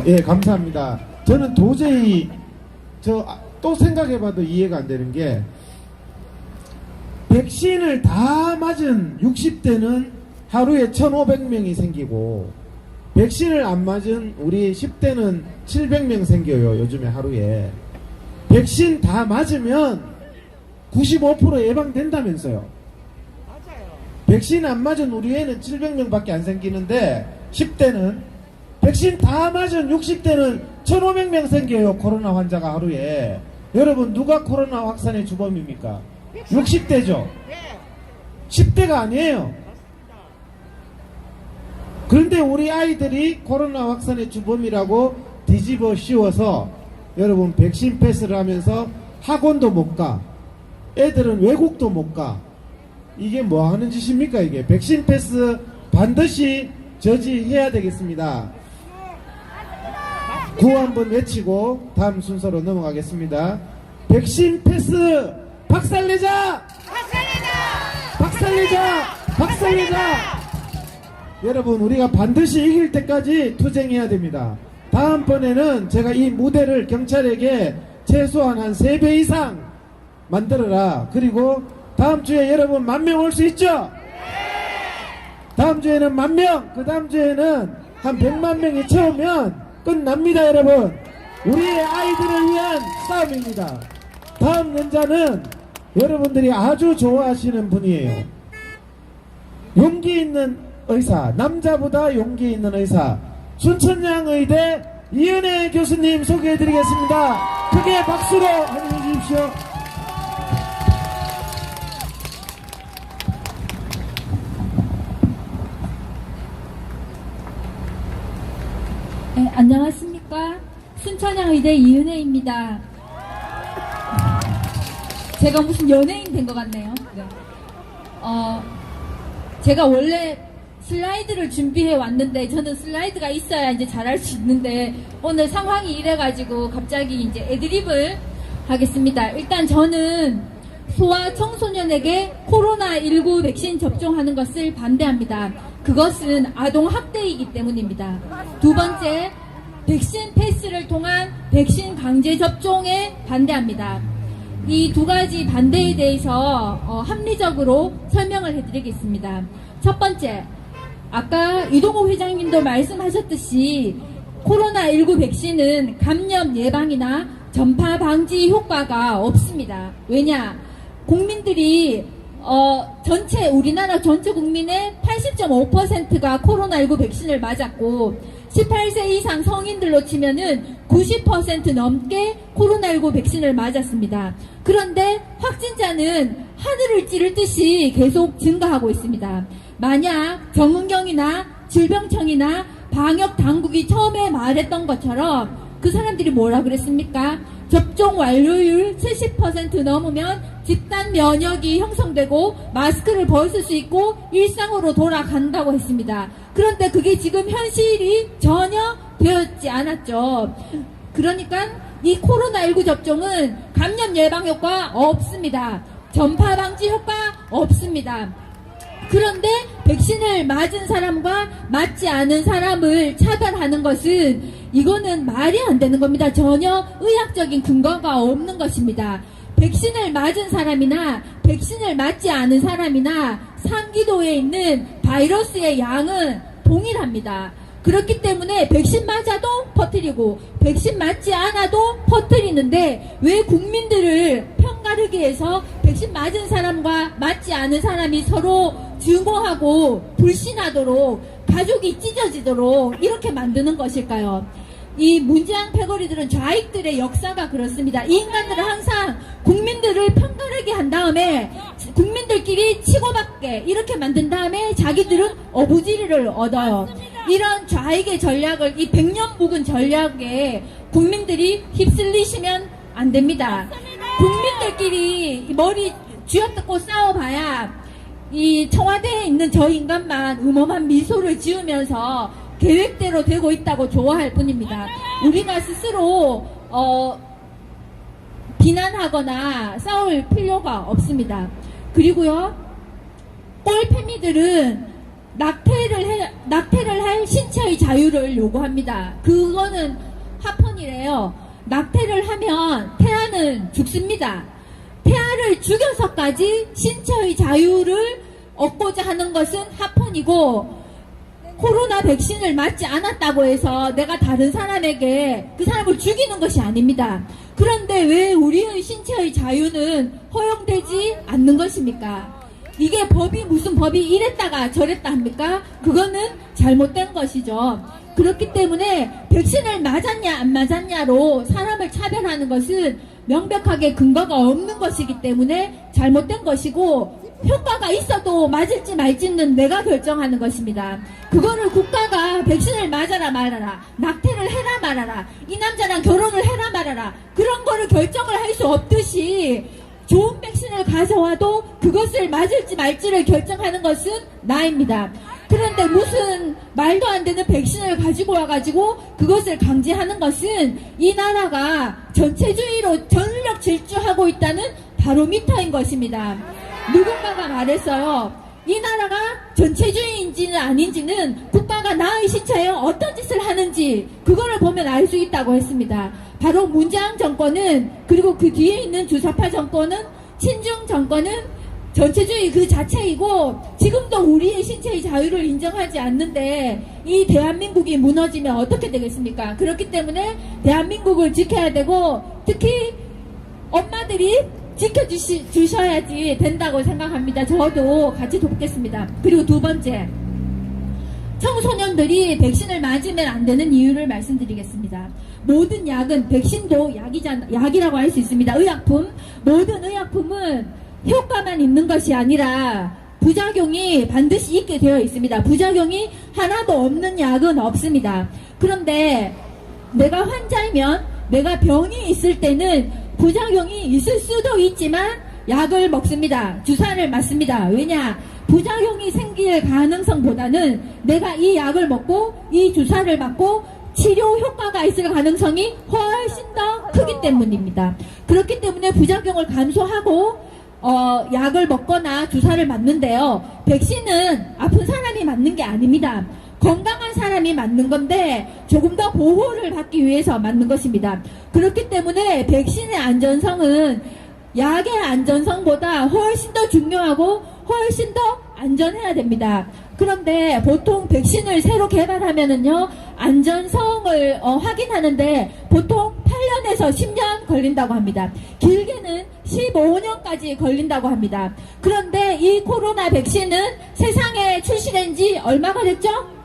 어, 예, 감사합니다. 저는 도저히 저 또 생각해봐도 이해가 안 되는 게 백신을 다 맞은 60대는 하루에 1,500명이 생기고 백신을 안 맞은 우리 10대는 700명 생겨요. 요즘에 하루에. 백신 다 맞으면 95% 예방된다면서요. 백신 안 맞은 우리 애는 700명밖에 안 생기는데 10대는 백신 다 맞은 60대는 1,500명 생겨요. 코로나 환자가 하루에. 여러분 누가 코로나 확산의 주범입니까? 60대죠. 10대가 아니에요. 그런데 우리 아이들이 코로나 확산의 주범이라고 뒤집어 씌워서 여러분 백신 패스를 하면서 학원도 못 가. 애들은 외국도 못 가. 이게 뭐 하는 짓입니까 이게 백신 패스 반드시 저지해야 되겠습니다. 구호 한번 외치고 다음 순서로 넘어가겠습니다. 백신 패스 박살내자! 박살내자! 박살내자! 여러분 우리가 반드시 이길 때까지 투쟁해야 됩니다. 다음번에는 제가 이 무대를 경찰에게 최소한 한 3배 이상 만들어라. 그리고 다음 주에 여러분 만 명 올 수 있죠? 다음 주에는 만 명, 그 다음 주에는 한 100만 명이 채우면 끝납니다, 여러분. 우리의 아이들을 위한 싸움입니다. 다음 연자는 여러분들이 아주 좋아하시는 분이에요. 용기 있는 의사, 남자보다 용기 있는 의사, 순천향 의대 이은혜 교수님 소개해드리겠습니다. 크게 박수로 환영해 주십시오. 네, 안녕하십니까. 순천향의대 이은혜입니다. 제가 무슨 연예인 된 것 같네요. 네. 어, 제가 원래 슬라이드를 준비해 왔는데 저는 슬라이드가 있어야 이제 잘할 수 있는데 오늘 상황이 이래가지고 갑자기 이제 애드립을 하겠습니다. 일단 저는 소아 청소년에게 코로나19 백신 접종하는 것을 반대합니다. 그것은 아동 학대이기 때문입니다. 두 번째, 백신 패스를 통한 백신 강제 접종에 반대합니다. 이 두 가지 반대에 대해서 어, 합리적으로 설명을 해드리겠습니다. 첫 번째, 아까 이동호 회장님도 말씀하셨듯이 코로나19 백신은 감염 예방이나 전파 방지 효과가 없습니다. 왜냐? 국민들이 어, 전체 우리나라 전체 국민의 80.5%가 코로나19 백신을 맞았고 18세 이상 성인들로 치면은 90% 넘게 코로나19 백신을 맞았습니다. 그런데 확진자는 하늘을 찌를 듯이 계속 증가하고 있습니다. 만약 정은경이나 질병청이나 방역 당국이 처음에 말했던 것처럼 그 사람들이 뭐라 그랬습니까? 접종 완료율 70% 넘으면 집단 면역이 형성되고 마스크를 벗을 수 있고 일상으로 돌아간다고 했습니다. 그런데 그게 지금 현실이 전혀 되었지 않았죠. 그러니까 이 코로나19 접종은 감염 예방 효과 없습니다. 전파 방지 효과 없습니다. 그런데 백신을 맞은 사람과 맞지 않은 사람을 차별하는 것은 이거는 말이 안 되는 겁니다. 전혀 의학적인 근거가 없는 것입니다. 백신을 맞은 사람이나 백신을 맞지 않은 사람이나 상기도에 있는 바이러스의 양은 동일합니다. 그렇기 때문에 백신 맞아도 퍼뜨리고 백신 맞지 않아도 퍼뜨리는데 왜 국민들을 편가르게 해서 백신 맞은 사람과 맞지 않은 사람이 서로 증오하고 불신하도록 가족이 찢어지도록 이렇게 만드는 것일까요? 이 문재양 패거리들은 좌익들의 역사가 그렇습니다. 이 인간들은 항상 국민들을 편가르게 한 다음에 국민들끼리 치고받게 이렇게 만든 다음에 자기들은 어부지리를 얻어요. 이런 좌익의 전략을 이 백년 묵은 전략에 국민들이 휩쓸리시면 안 됩니다. 국민들끼리 이 머리 쥐어뜯고 싸워봐야 이 청와대에 있는 저 인간만 음험한 미소를 지으면서 계획대로 되고 있다고 좋아할 뿐입니다. 우리가 스스로 어, 비난하거나 싸울 필요가 없습니다. 그리고요, 꼴패미들은 낙태를 해, 낙태를 할 신체의 자유를 요구합니다. 그거는 합헌이래요. 낙태를 하면 태아는 죽습니다. 태아를 죽여서까지 신체의 자유를 얻고자 하는 것은 합헌이고 코로나 백신을 맞지 않았다고 해서 내가 다른 사람에게 그 사람을 죽이는 것이 아닙니다. 그런데 왜 우리의 신체의 자유는 허용되지 않는 것입니까? 이게 법이 무슨 법이 이랬다가 저랬다 합니까? 그거는 잘못된 것이죠. 그렇기 때문에 백신을 맞았냐 안 맞았냐로 사람을 차별하는 것은 명백하게 근거가 없는 것이기 때문에 잘못된 것이고 효과가 있어도 맞을지 말지는 내가 결정하는 것입니다. 그거를 국가가 백신을 맞아라 말아라, 낙태를 해라 말아라, 이 남자랑 결혼을 해라 말아라, 그런 거를 결정을 할 수 없듯이 좋은 백신을 가져와도 그것을 맞을지 말지를 결정하는 것은 나입니다. 그런데 무슨 말도 안 되는 백신을 가지고 와가지고 그것을 강제하는 것은 이 나라가 전체주의로 전력 질주하고 있다는 바로미터인 것입니다. 누군가가 말했어요. 이 나라가 전체주의인지는 아닌지는 국가가 나의 신체에 어떤 짓을 하는지 그거를 보면 알 수 있다고 했습니다. 바로 문재인 정권은 그리고 그 뒤에 있는 주사파 정권은 친중 정권은 전체주의 그 자체이고 지금도 우리의 신체의 자유를 인정하지 않는데 이 대한민국이 무너지면 어떻게 되겠습니까? 그렇기 때문에 대한민국을 지켜야 되고 특히 엄마들이 지켜주셔야지 된다고 생각합니다. 저도 같이 돕겠습니다. 그리고 두 번째, 청소년들이 백신을 맞으면 안 되는 이유를 말씀드리겠습니다. 모든 약은 백신도 약이자 약이라고 할 수 있습니다. 의약품 모든 의약품은 효과만 있는 것이 아니라 부작용이 반드시 있게 되어 있습니다. 부작용이 하나도 없는 약은 없습니다. 그런데 내가 환자이면 내가 병이 있을 때는 부작용이 있을 수도 있지만 약을 먹습니다. 주사를 맞습니다. 왜냐? 부작용이 생길 가능성보다는 내가 이 약을 먹고 이 주사를 맞고 치료 효과가 있을 가능성이 훨씬 더 크기 때문입니다. 그렇기 때문에 부작용을 감소하고 어, 약을 먹거나 주사를 맞는데요. 백신은 아픈 사람이 맞는 게 아닙니다. 건강한 사람이 맞는 건데 조금 더 보호를 받기 위해서 맞는 것입니다. 그렇기 때문에 백신의 안전성은 약의 안전성보다 훨씬 더 중요하고 훨씬 더 안전해야 됩니다. 그런데 보통 백신을 새로 개발하면은요, 안전성을 어, 확인하는데 보통 8년에서 10년 걸린다고 합니다. 길게는 15년까지 걸린다고 합니다. 그런데 이 코로나 백신은 세상에 출시된 지 얼마가 됐죠?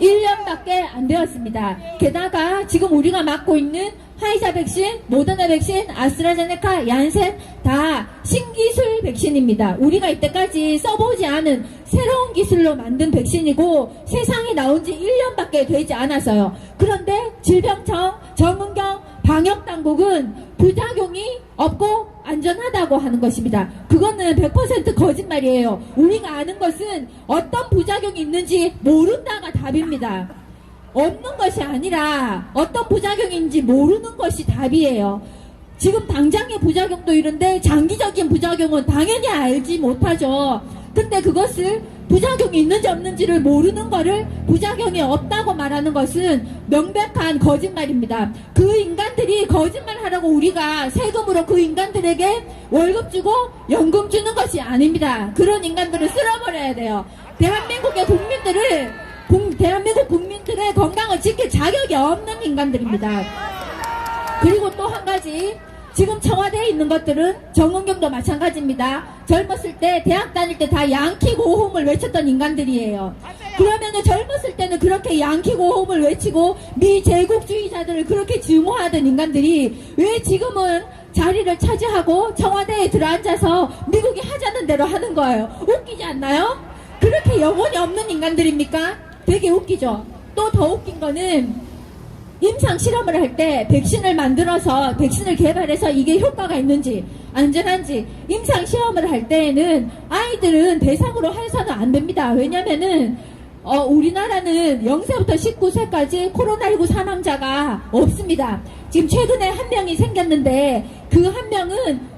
1년밖에 안 되었습니다. 게다가 지금 우리가 맞고 있는 화이자 백신, 모더나 백신, 아스트라제네카, 얀센 다 신기술 백신입니다. 우리가 이때까지 써보지 않은 새로운 기술로 만든 백신이고 세상에 나온 지 1년밖에 되지 않았어요. 그런데 질병청, 정은경 방역당국은 부작용이 없고 안전하다고 하는 것입니다. 그거는 100% 거짓말이에요. 우리가 아는 것은 어떤 부작용이 있는지 모른다가 답입니다. 없는 것이 아니라 어떤 부작용인지 모르는 것이 답이에요. 지금 당장의 부작용도 이런데 장기적인 부작용은 당연히 알지 못하죠. 근데 그것을 부작용이 있는지 없는지를 모르는 거를 부작용이 없다고 말하는 것은 명백한 거짓말입니다. 그 인간들이 거짓말 하라고 우리가 세금으로 그 인간들에게 월급 주고 연금 주는 것이 아닙니다. 그런 인간들을 쓸어버려야 돼요. 대한민국의 국민들을 국- 대한민국 국민들의 건강을 지킬 자격이 없는 인간들입니다. 그리고 또 한 가지 지금 청와대에 있는 것들은 정은경도 마찬가지입니다. 젊었을 때 대학 다닐 때 다 양키 고홈을 외쳤던 인간들이에요. 그러면은 젊었을 때는 그렇게 양키 고홈을 외치고 미제국주의자들을 그렇게 증오하던 인간들이 왜 지금은 자리를 차지하고 청와대에 들어앉아서 미국이 하자는 대로 하는 거예요. 웃기지 않나요? 그렇게 영혼이 없는 인간들입니까? 되게 웃기죠. 또 더 웃긴 거는 임상 실험을 할 때 백신을 만들어서 백신을 개발해서 이게 효과가 있는지 안전한지 임상 시험을 할 때에는 아이들은 대상으로 해서는 안 됩니다. 왜냐면은 어, 우리나라는 0세부터 19세까지 코로나19 사망자가 없습니다. 지금 최근에 한 명이 생겼는데 그 한 명은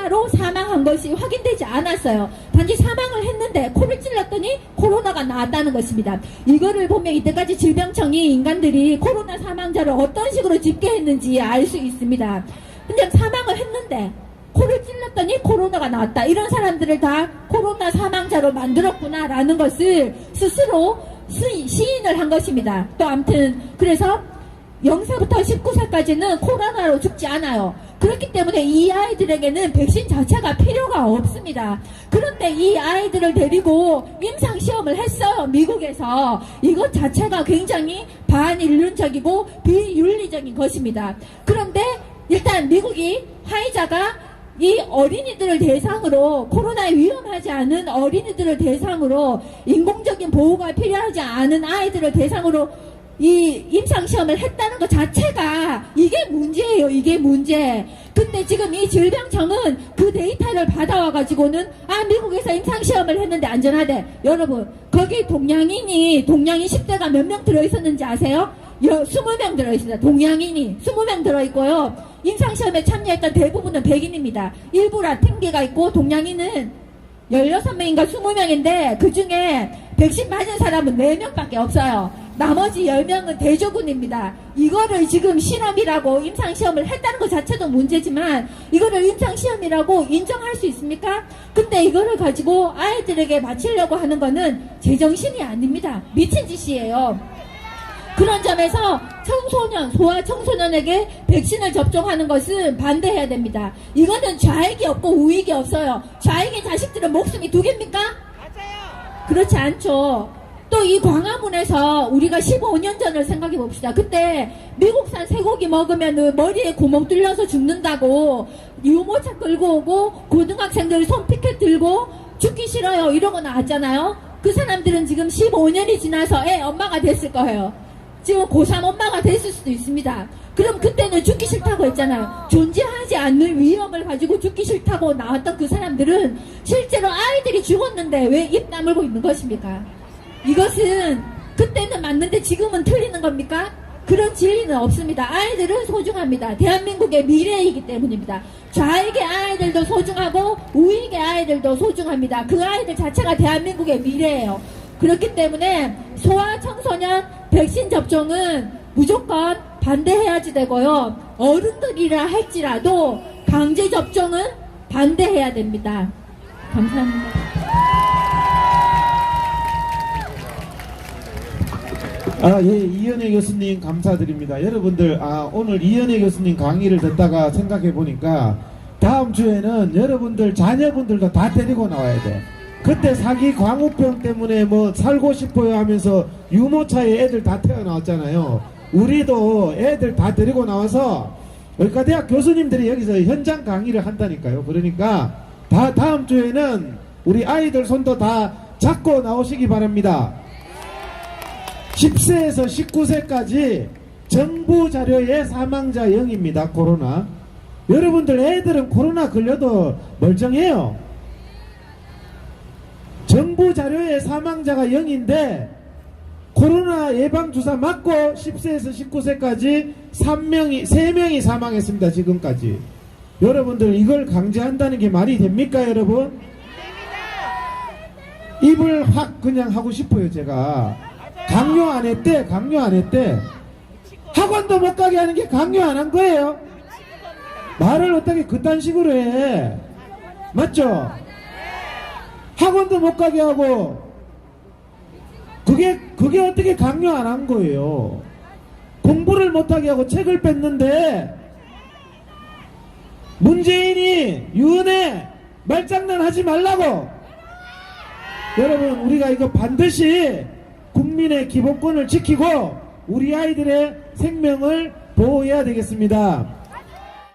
코로나로 사망한 것이 확인되지 않았어요. 단지 사망을 했는데 코를 찔렀더니 코로나가 나왔다는 것입니다. 이거를 보면 이때까지 질병청이 인간들이 코로나 사망자를 어떤 식으로 집계했는지 알 수 있습니다. 근데 사망을 했는데 코를 찔렀더니 코로나가 나왔다. 이런 사람들을 다 코로나 사망자로 만들었구나라는 것을 스스로 시- 시인을 한 것입니다. 또 아무튼 그래서 0세부터 19세까지는 코로나로 죽지 않아요. 그렇기 때문에 이 아이들에게는 백신 자체가 필요가 없습니다. 그런데 이 아이들을 데리고 임상 시험을 했어요. 미국에서. 이것 자체가 굉장히 반인륜적이고 비윤리적인 것입니다. 그런데 일단 미국이 화이자가 이 어린이들을 대상으로 코로나에 위험하지 않은 어린이들을 대상으로 인공적인 보호가 필요하지 않은 아이들을 대상으로 이 임상 시험을 했다는 것 자체가 이게 문제예요. 이게 문제. 근데 지금 이 질병청은 그 데이터를 받아와 가지고는 아 미국에서 임상 시험을 했는데 안전하대. 여러분 거기 동양인이 동양인 10대가 몇 명 들어 있었는지 아세요? 여, 20명 들어있습니다. 동양인이 20명 들어있고요. 임상시험에 참여했던 대부분은 백인입니다. 일부 라틴계가 있고 동양인은 16명인가 20명인데 그 중에 백신 맞은 사람은 4명밖에 없어요. 나머지 10명은 대조군입니다. 이거를 지금 실험이라고 임상시험을 했다는 것 자체도 문제지만 이거를 임상시험이라고 인정할 수 있습니까? 근데 이거를 가지고 아이들에게 바치려고 하는 거는 제정신이 아닙니다. 미친 짓이에요. 그런 점에서 청소년, 소아 청소년에게 백신을 접종하는 것은 반대해야 됩니다. 이거는 좌익이 없고 우익이 없어요. 좌익의 자식들은 목숨이 두 개입니까? 그렇지 않죠. 또 이 광화문에서 우리가 15년 전을 생각해 봅시다. 그때 미국산 쇠고기 먹으면 머리에 구멍 뚫려서 죽는다고 유모차 끌고 오고 고등학생들 손 피켓 들고 죽기 싫어요. 거 나왔잖아요. 그 사람들은 지금 15년이 지나서 애 엄마가 됐을 거예요. 지금 고3 엄마가 됐을 수도 있습니다. 그럼 그때는 죽기 싫다고 했잖아요. 존재하지 않는 위험을 가지고 죽기 싫다고 나왔던 그 사람들은 실제로 아이들이 죽었는데 왜 입 다물고 있는 것입니까? 이것은 그때는 맞는데 지금은 틀리는 겁니까? 그런 진리는 없습니다. 아이들은 소중합니다. 대한민국의 미래이기 때문입니다. 좌익의 아이들도 소중하고 우익의 아이들도 소중합니다. 그 아이들 자체가 대한민국의 미래예요. 그렇기 때문에 소아 청소년 백신 접종은 무조건 반대해야지 되고요. 어른들이라 할지라도 강제 접종은 반대해야 됩니다. 감사합니다. 아, 예, 이현혜 교수님 감사드립니다. 여러분들, 아, 오늘 이현혜 교수님 강의를 듣다가 생각해 보니까 다음 주에는 여러분들 자녀분들도 다 데리고 나와야 돼. 그때 사기 광우병 때문에 뭐 살고 싶어요 하면서 유모차에 애들 다 태어나왔잖아요. 우리도 애들 다 데리고 나와서 의과대학 교수님들이 여기서 현장 강의를 한다니까요. 그러니까 다 다음 주에는 우리 아이들 손도 다 잡고 나오시기 바랍니다. 10세에서 19세까지 정부 자료의 사망자 0입니다. 코로나. 여러분들 애들은 코로나 걸려도 멀쩡해요. 정부 자료의 사망자가 0인데 코로나 예방 주사 맞고 10세에서 19세까지 3명이 3명이 사망했습니다. 지금까지. 여러분들 이걸 강제한다는 게 말이 됩니까, 여러분? 입을 확 그냥 하고 싶어요, 제가. 강요 안 했대, 강요 안 했대. 학원도 못 가게 하는 게 강요 안 한 거예요. 말을 어떻게 그딴 식으로 해. 맞죠? 학원도 못 가게 하고, 그게, 그게 어떻게 강요 안 한 거예요. 공부를 못하게 하고 책을 뺐는데, 문재인이, 유은혜, 말장난 하지 말라고! 여러분, 우리가 이거 반드시 국민의 기본권을 지키고 우리 아이들의 생명을 보호해야 되겠습니다.